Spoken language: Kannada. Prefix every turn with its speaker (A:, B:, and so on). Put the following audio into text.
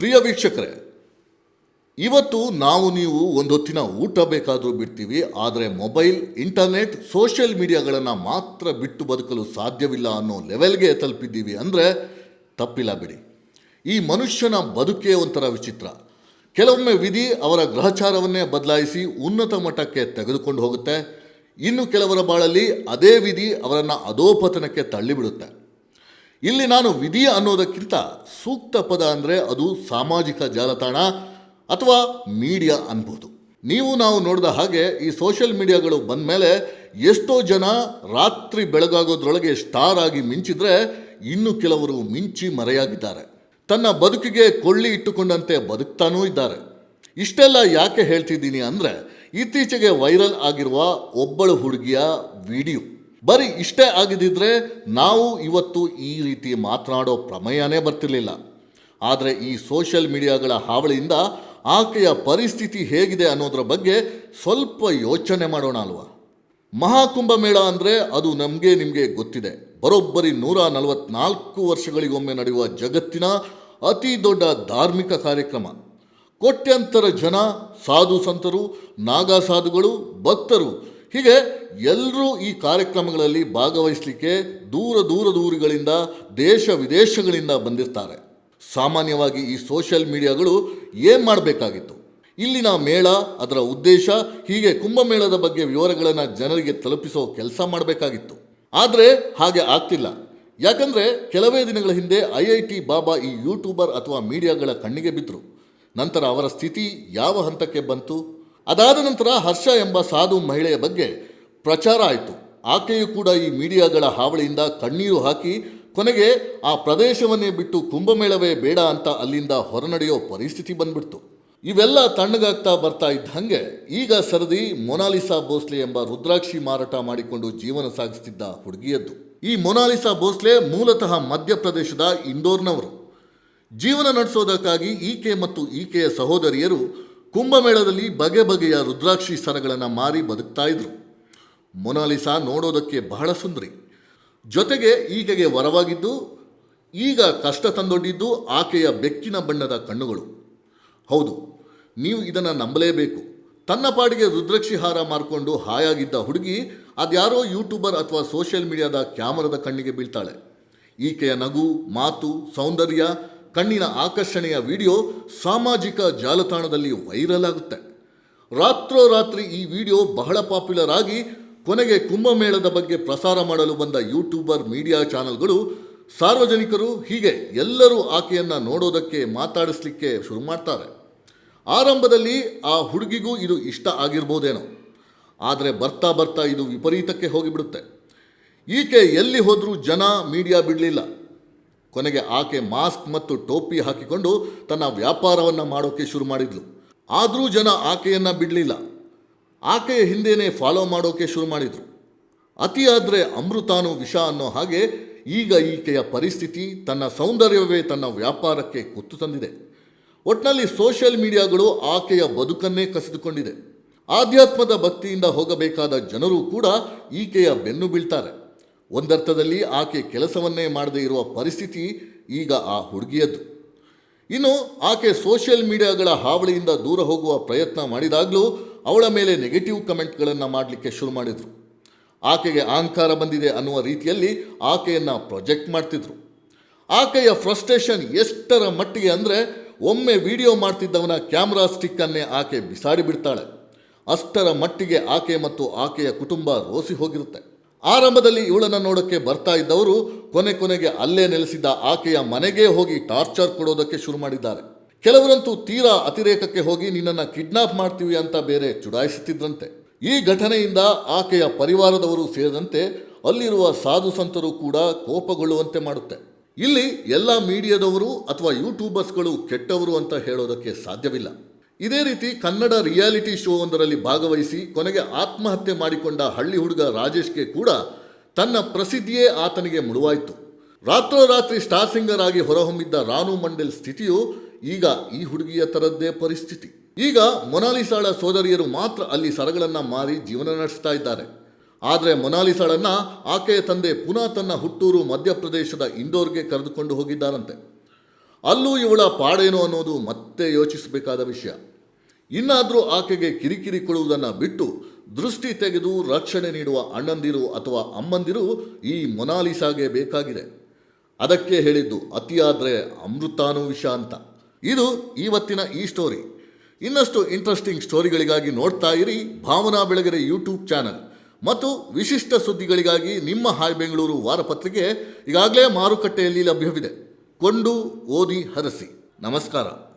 A: ಪ್ರಿಯ ವೀಕ್ಷಕರೇ, ಇವತ್ತು ನಾವು ನೀವು ಒಂದು ಹೊತ್ತಿನ ಊಟ ಬೇಕಾದರೂ ಬಿಡ್ತೀವಿ, ಆದರೆ ಮೊಬೈಲ್, ಇಂಟರ್ನೆಟ್, ಸೋಷಿಯಲ್ ಮೀಡಿಯಾಗಳನ್ನು ಮಾತ್ರ ಬಿಟ್ಟು ಬದುಕಲು ಸಾಧ್ಯವಿಲ್ಲ ಅನ್ನೋ ಲೆವೆಲ್ಗೆ ತಲುಪಿದ್ದೀವಿ ಅಂದರೆ ತಪ್ಪಿಲ್ಲ ಬಿಡಿ. ಈ ಮನುಷ್ಯನ ಬದುಕೇ ಒಂಥರ ವಿಚಿತ್ರ. ಕೆಲವೊಮ್ಮೆ ವಿಧಿ ಅವರ ಗ್ರಹಚಾರವನ್ನೇ ಬದಲಾಯಿಸಿ ಉನ್ನತ ಮಟ್ಟಕ್ಕೆ ತೆಗೆದುಕೊಂಡು ಹೋಗುತ್ತೆ. ಇನ್ನು ಕೆಲವರ ಬಾಳಲ್ಲಿ ಅದೇ ವಿಧಿ ಅವರನ್ನು ಅಧೋಪತನಕ್ಕೆ ತಳ್ಳಿಬಿಡುತ್ತೆ. ಇಲ್ಲಿ ನಾನು ವಿಧಿ ಅನ್ನೋದಕ್ಕಿಂತ ಸೂಕ್ತ ಪದ ಅಂದರೆ ಅದು ಸಾಮಾಜಿಕ ಜಾಲತಾಣ ಅಥವಾ ಮೀಡಿಯಾ ಅನ್ಬೋದು. ನೀವು ನಾವು ನೋಡಿದ ಹಾಗೆ ಈ ಸೋಷಿಯಲ್ ಮೀಡಿಯಾಗಳು ಬಂದ ಮೇಲೆ ಎಷ್ಟೋ ಜನ ರಾತ್ರಿ ಬೆಳಗಾಗೋದ್ರೊಳಗೆ ಸ್ಟಾರ್ ಆಗಿ ಮಿಂಚಿದ್ರೆ ಇನ್ನು ಕೆಲವರು ಮಿಂಚಿ ಮರೆಯಾಗಿದ್ದಾರೆ. ತನ್ನ ಬದುಕಿಗೆ ಕೊಳ್ಳಿ ಇಟ್ಟುಕೊಂಡಂತೆ ಬದುಕ್ತಾನೂ ಇದ್ದಾರೆ. ಇಷ್ಟೆಲ್ಲ ಯಾಕೆ ಹೇಳ್ತಿದ್ದೀನಿ ಅಂದರೆ ಇತ್ತೀಚೆಗೆ ವೈರಲ್ ಆಗಿರುವ ಒಬ್ಬಳು ಹುಡುಗಿಯ ವಿಡಿಯೋ. ಬರೀ ಇಷ್ಟೇ ಆಗಿದ್ದಿದ್ರೆ ನಾವು ಇವತ್ತು ಈ ರೀತಿ ಮಾತನಾಡೋ ಪ್ರಮೇಯನೇ ಬರ್ತಿರ್ಲಿಲ್ಲ. ಆದರೆ ಈ ಸೋಷಿಯಲ್ ಮೀಡಿಯಾಗಳ ಹಾವಳಿಯಿಂದ ಆಕೆಯ ಪರಿಸ್ಥಿತಿ ಹೇಗಿದೆ ಅನ್ನೋದ್ರ ಬಗ್ಗೆ ಸ್ವಲ್ಪ ಯೋಚನೆ ಮಾಡೋಣ ಅಲ್ವಾ? ಮಹಾಕುಂಭ ಮೇಳ ಅಂದರೆ ಅದು ನಮಗೆ ನಿಮಗೆ ಗೊತ್ತಿದೆ. ಬರೋಬ್ಬರಿ ನೂರ ನಲವತ್ನಾಲ್ಕು ವರ್ಷಗಳಿಗೊಮ್ಮೆ ನಡೆಯುವ ಜಗತ್ತಿನ ಅತಿ ದೊಡ್ಡ ಧಾರ್ಮಿಕ ಕಾರ್ಯಕ್ರಮ. ಕೋಟ್ಯಂತರ ಜನ, ಸಾಧು ಸಂತರು ನಾಗಾ ಸಾಧುಗಳು ಭಕ್ತರು, ಹೀಗೆ ಎಲ್ಲರೂ ಈ ಕಾರ್ಯಕ್ರಮಗಳಲ್ಲಿ ಭಾಗವಹಿಸಲಿಕ್ಕೆ ದೂರ ದೂರ ದೂರುಗಳಿಂದ ದೇಶ ವಿದೇಶಗಳಿಂದ ಬಂದಿರ್ತಾರೆ. ಸಾಮಾನ್ಯವಾಗಿ ಈ ಸೋಷಿಯಲ್ ಮೀಡಿಯಾಗಳು ಏನು ಮಾಡಬೇಕಾಗಿತ್ತು? ಇಲ್ಲಿನ ಮೇಳ, ಅದರ ಉದ್ದೇಶ, ಹೀಗೆ ಕುಂಭಮೇಳದ ಬಗ್ಗೆ ವಿವರಗಳನ್ನು ಜನರಿಗೆ ತಲುಪಿಸೋ ಕೆಲಸ ಮಾಡಬೇಕಾಗಿತ್ತು. ಆದರೆ ಹಾಗೆ ಆಗ್ತಿಲ್ಲ. ಯಾಕಂದರೆ ಕೆಲವೇ ದಿನಗಳ ಹಿಂದೆ ಐ ಐ ಟಿ ಬಾಬಾ ಈ ಯೂಟ್ಯೂಬರ್ ಅಥವಾ ಮೀಡಿಯಾಗಳ ಕಣ್ಣಿಗೆ ಬಿದ್ದರು ನಂತರ ಅವರ ಸ್ಥಿತಿ ಯಾವ ಹಂತಕ್ಕೆ ಬಂತು? ಅದಾದ ನಂತರ ಹರ್ಷ ಎಂಬ ಸಾಧು ಮಹಿಳೆಯ ಬಗ್ಗೆ ಪ್ರಚಾರ ಆಯಿತು. ಆಕೆಯೂ ಕೂಡ ಈ ಮೀಡಿಯಾಗಳ ಹಾವಳಿಯಿಂದ ಕಣ್ಣೀರು ಹಾಕಿ, ಕೊನೆಗೆ ಆ ಪ್ರದೇಶವನ್ನೇ ಬಿಟ್ಟು ಕುಂಭಮೇಳವೇ ಬೇಡ ಅಂತ ಅಲ್ಲಿಂದ ಹೊರನಡೆಯೋ ಪರಿಸ್ಥಿತಿ ಬಂದ್ಬಿಡ್ತು. ಇವೆಲ್ಲ ತಣ್ಣಗಾಗ್ತಾ ಬರ್ತಾ ಇದ್ದ ಹಾಗೆ ಈಗ ಸರದಿ ಮೊನಾಲಿಸಾ ಭೋಸ್ಲೆ ಎಂಬ ರುದ್ರಾಕ್ಷಿ ಮಾರಾಟ ಮಾಡಿಕೊಂಡು ಜೀವನ ಸಾಗಿಸ್ತಿದ್ದ ಹುಡುಗಿಯದ್ದು. ಈ ಮೊನಾಲಿಸಾ ಭೋಸ್ಲೆ ಮೂಲತಃ ಮಧ್ಯಪ್ರದೇಶದ ಇಂದೋರ್ನವರು. ಜೀವನ ನಡೆಸೋದಕ್ಕಾಗಿ ಈಕೆ ಮತ್ತು ಈಕೆಯ ಸಹೋದರಿಯರು ಕುಂಭಮೇಳದಲ್ಲಿ ಬಗೆ ಬಗೆಯ ರುದ್ರಾಕ್ಷಿ ಸರಗಳನ್ನು ಮಾರಿ ಬದುಕ್ತಾ ಇದ್ರು. ಮೊನಾಲಿಸಾ ನೋಡೋದಕ್ಕೆ ಬಹಳ ಸುಂದರಿ. ಜೊತೆಗೆ ಈಕೆಗೆ ವರವಾಗಿದ್ದು, ಈಗ ಕಷ್ಟ ತಂದೊಡ್ಡಿದ್ದು ಆಕೆಯ ಬೆಕ್ಕಿನ ಬಣ್ಣದ ಕಣ್ಣುಗಳು. ಹೌದು, ನೀವು ಇದನ್ನು ನಂಬಲೇಬೇಕು. ತನ್ನ ಪಾಡಿಗೆ ರುದ್ರಕ್ಷಿ ಹಾರ ಮಾರ್ಕೊಂಡು ಹಾಯಾಗಿದ್ದ ಹುಡುಗಿ ಅದ್ಯಾರೋ ಯೂಟ್ಯೂಬರ್ ಅಥವಾ ಸೋಷಿಯಲ್ ಮೀಡಿಯಾದ ಕ್ಯಾಮರಾದ ಕಣ್ಣಿಗೆ ಬೀಳ್ತಾಳೆ. ಈಕೆಯ ನಗು, ಮಾತು, ಸೌಂದರ್ಯ, ಕಣ್ಣಿನ ಆಕರ್ಷಣೆಯ ವಿಡಿಯೋ ಸಾಮಾಜಿಕ ಜಾಲತಾಣದಲ್ಲಿ ವೈರಲ್ ಆಗುತ್ತೆ. ರಾತ್ರೋರಾತ್ರಿ ಈ ವಿಡಿಯೋ ಬಹಳ ಪಾಪ್ಯುಲರ್ ಆಗಿ ಕೊನೆಗೆ ಕುಂಭಮೇಳದ ಬಗ್ಗೆ ಪ್ರಸಾರ ಮಾಡಲು ಬಂದ ಯೂಟ್ಯೂಬರ್ ಮೀಡಿಯಾ ಚಾನೆಲ್ಗಳು ಸಾರ್ವಜನಿಕರು ಹೀಗೆ ಎಲ್ಲರೂ ಆಕೆಯನ್ನು ನೋಡೋದಕ್ಕೆ ಮಾತಾಡಿಸ್ಲಿಕ್ಕೆ ಶುರು ಮಾಡ್ತಾರೆ. ಆರಂಭದಲ್ಲಿ ಆ ಹುಡುಗಿಗೂ ಇದು ಇಷ್ಟ ಆಗಿರ್ಬೋದೇನೋ. ಆದರೆ ಬರ್ತಾ ಬರ್ತಾ ಇದು ವಿಪರೀತಕ್ಕೆ ಹೋಗಿಬಿಡುತ್ತೆ. ಈಕೆ ಎಲ್ಲಿ ಹೋದರೂ ಜನ ಮೀಡಿಯಾ ಬಿಡಲಿಲ್ಲ. ಕೊನೆಗೆ ಆಕೆ ಮಾಸ್ಕ್ ಮತ್ತು ಟೋಪಿ ಹಾಕಿಕೊಂಡು ತನ್ನ ವ್ಯಾಪಾರವನ್ನು ಮಾಡೋಕ್ಕೆ ಶುರು ಮಾಡಿದ್ಲು. ಆದರೂ ಜನ ಆಕೆಯನ್ನು ಬಿಡಲಿಲ್ಲ. ಆಕೆಯ ಹಿಂದೆಯೇ ಫಾಲೋ ಮಾಡೋಕೆ ಶುರು ಮಾಡಿದರು. ಅತಿಯಾದರೆ ಅಮೃತಾನು ವಿಷ ಅನ್ನೋ ಹಾಗೆ ಈಗ ಈಕೆಯ ಪರಿಸ್ಥಿತಿ ತನ್ನ ಸೌಂದರ್ಯವೇ ತನ್ನ ವ್ಯಾಪಾರಕ್ಕೆ ಕುತ್ತು ತಂದಿದೆ. ಒಟ್ಟಿನಲ್ಲಿ ಸೋಷಿಯಲ್ ಮೀಡಿಯಾಗಳು ಆಕೆಯ ಬದುಕನ್ನೇ ಕಸಿದುಕೊಂಡಿದೆ. ಆಧ್ಯಾತ್ಮದ ಭಕ್ತಿಯಿಂದ ಹೋಗಬೇಕಾದ ಜನರು ಕೂಡ ಈಕೆಯ ಬೆನ್ನು ಬೀಳ್ತಾರೆ. ಒಂದರ್ಥದಲ್ಲಿ ಆಕೆ ಕೆಲಸವನ್ನೇ ಮಾಡದೇ ಇರುವ ಪರಿಸ್ಥಿತಿ ಈಗ ಆ ಹುಡುಗಿಯದ್ದು. ಇನ್ನು ಆಕೆ ಸೋಷಿಯಲ್ ಮೀಡಿಯಾಗಳ ಹಾವಳಿಯಿಂದ ದೂರ ಹೋಗುವ ಪ್ರಯತ್ನ ಮಾಡಿದಾಗಲೂ ಅವಳ ಮೇಲೆ ನೆಗೆಟಿವ್ ಕಮೆಂಟ್ಗಳನ್ನು ಮಾಡಲಿಕ್ಕೆ ಶುರು ಮಾಡಿದರು. ಆಕೆಗೆ ಅಹಂಕಾರ ಬಂದಿದೆ ಅನ್ನುವ ರೀತಿಯಲ್ಲಿ ಆಕೆಯನ್ನು ಪ್ರೊಜೆಕ್ಟ್ ಮಾಡ್ತಿದ್ರು. ಆಕೆಯ ಫ್ರಸ್ಟ್ರೇಷನ್ ಎಷ್ಟರ ಮಟ್ಟಿಗೆ ಅಂದರೆ ಒಮ್ಮೆ ವಿಡಿಯೋ ಮಾಡ್ತಿದ್ದವನ ಕ್ಯಾಮ್ರಾ ಸ್ಟಿಕ್ಕನ್ನೇ ಆಕೆ ಬಿಸಾಡಿ ಬಿಡ್ತಾಳೆ. ಅಷ್ಟರ ಮಟ್ಟಿಗೆ ಆಕೆ ಮತ್ತು ಆಕೆಯ ಕುಟುಂಬ ರೋಸಿ ಹೋಗಿರುತ್ತೆ. ಆರಂಭದಲ್ಲಿ ಇವಳನ್ನು ನೋಡೋಕ್ಕೆ ಬರ್ತಾ ಇದ್ದವರು ಕೊನೆ ಕೊನೆಗೆ ಅಲ್ಲೇ ನೆಲೆಸಿದ್ದ ಆಕೆಯ ಮನೆಗೆ ಹೋಗಿ ಟಾರ್ಚರ್ ಕೊಡೋದಕ್ಕೆ ಶುರು ಮಾಡಿದ್ದಾರೆ. ಕೆಲವರಂತೂ ತೀರಾ ಅತಿರೇಕಕ್ಕೆ ಹೋಗಿ ನಿನ್ನನ್ನು ಕಿಡ್ನಾಪ್ ಮಾಡ್ತೀವಿ ಅಂತ ಬೇರೆ ಚುಡಾಯಿಸುತ್ತಿದ್ರಂತೆ. ಈ ಘಟನೆಯಿಂದ ಆಕೆಯ ಪರಿವಾರದವರು ಸೇರಿದಂತೆ ಅಲ್ಲಿರುವ ಸಾಧು ಸಂತರು ಕೂಡ ಕೋಪಗೊಳ್ಳುವಂತೆ ಮಾಡುತ್ತೆ. ಇಲ್ಲಿ ಎಲ್ಲ ಮೀಡಿಯಾದವರು ಅಥವಾ ಯೂಟ್ಯೂಬರ್ಸ್ಗಳು ಕೆಟ್ಟವರು ಅಂತ ಹೇಳೋದಕ್ಕೆ ಸಾಧ್ಯವಿಲ್ಲ. ಇದೇ ರೀತಿ ಕನ್ನಡ ರಿಯಾಲಿಟಿ ಶೋ ಒಂದರಲ್ಲಿ ಭಾಗವಹಿಸಿ ಕೊನೆಗೆ ಆತ್ಮಹತ್ಯೆ ಮಾಡಿಕೊಂಡ ಹಳ್ಳಿ ಹುಡುಗ ರಾಜೇಶ್ಗೆ ಕೂಡ ತನ್ನ ಪ್ರಸಿದ್ಧಿಯೇ ಆತನಿಗೆ ಮುಳುವಾಯಿತು. ರಾತ್ರೋರಾತ್ರಿ ಸ್ಟಾರ್ ಸಿಂಗರ್ ಆಗಿ ಹೊರಹೊಮ್ಮಿದ್ದ ರಾನು ಮಂಡಲ್ ಸ್ಥಿತಿಯು ಈಗ ಈ ಹುಡುಗಿಯ ಥರದ್ದೇ ಪರಿಸ್ಥಿತಿ. ಈಗ ಮೊನಾಲಿಸಾಳ ಸೋದರಿಯರು ಮಾತ್ರ ಅಲ್ಲಿ ಸರಗಳನ್ನು ಮಾರಿ ಜೀವನ ನಡೆಸ್ತಾ ಇದ್ದಾರೆ. ಆದರೆ ಮೊನಾಲಿಸಾಳನ್ನು ಆಕೆಯ ತಂದೆ ಪುನಃ ತನ್ನ ಹುಟ್ಟೂರು ಮಧ್ಯಪ್ರದೇಶದ ಇಂದೋರ್ಗೆ ಕರೆದುಕೊಂಡು ಹೋಗಿದ್ದಾರಂತೆ. ಅಲ್ಲೂ ಇವಳ ಪಾಡೇನು ಅನ್ನೋದು ಮತ್ತೆ ಯೋಚಿಸಬೇಕಾದ ವಿಷಯ. ಇನ್ನಾದರೂ ಆಕೆಗೆ ಕಿರಿಕಿರಿ ಕೊಡುವುದನ್ನು ಬಿಟ್ಟು ದೃಷ್ಟಿ ತೆಗೆದು ರಕ್ಷಣೆ ನೀಡುವ ಅಣ್ಣಂದಿರು ಅಥವಾ ಅಮ್ಮಂದಿರು ಈ ಮೊನಾಲಿಸಾಗೆ ಬೇಕಾಗಿದೆ. ಅದಕ್ಕೆ ಹೇಳಿದ್ದು ಅತಿಯಾದರೆ ಅಮೃತಾನು ವಿಷ ಅಂತ. ಇದು ಇವತ್ತಿನ ಈ ಸ್ಟೋರಿ ಇನ್ನಷ್ಟು ಇಂಟ್ರೆಸ್ಟಿಂಗ್ ಸ್ಟೋರಿಗಳಿಗಾಗಿ ನೋಡ್ತಾ ಇರಿ ಭಾವನಾ ಬೆಳಗೆರೆ ಯೂಟ್ಯೂಬ್ ಚಾನಲ್ ಮತ್ತು ವಿಶಿಷ್ಟ ಸುದ್ದಿಗಳಿಗಾಗಿ ನಿಮ್ಮ ಹಾಯ್ ಬೆಂಗಳೂರು ವಾರಪತ್ರಿಕೆ ಈಗಾಗಲೇ ಮಾರುಕಟ್ಟೆಯಲ್ಲಿ ಲಭ್ಯವಿದೆ. ಕೊಂಡು ಓದಿ ಹರಸಿ. ನಮಸ್ಕಾರ.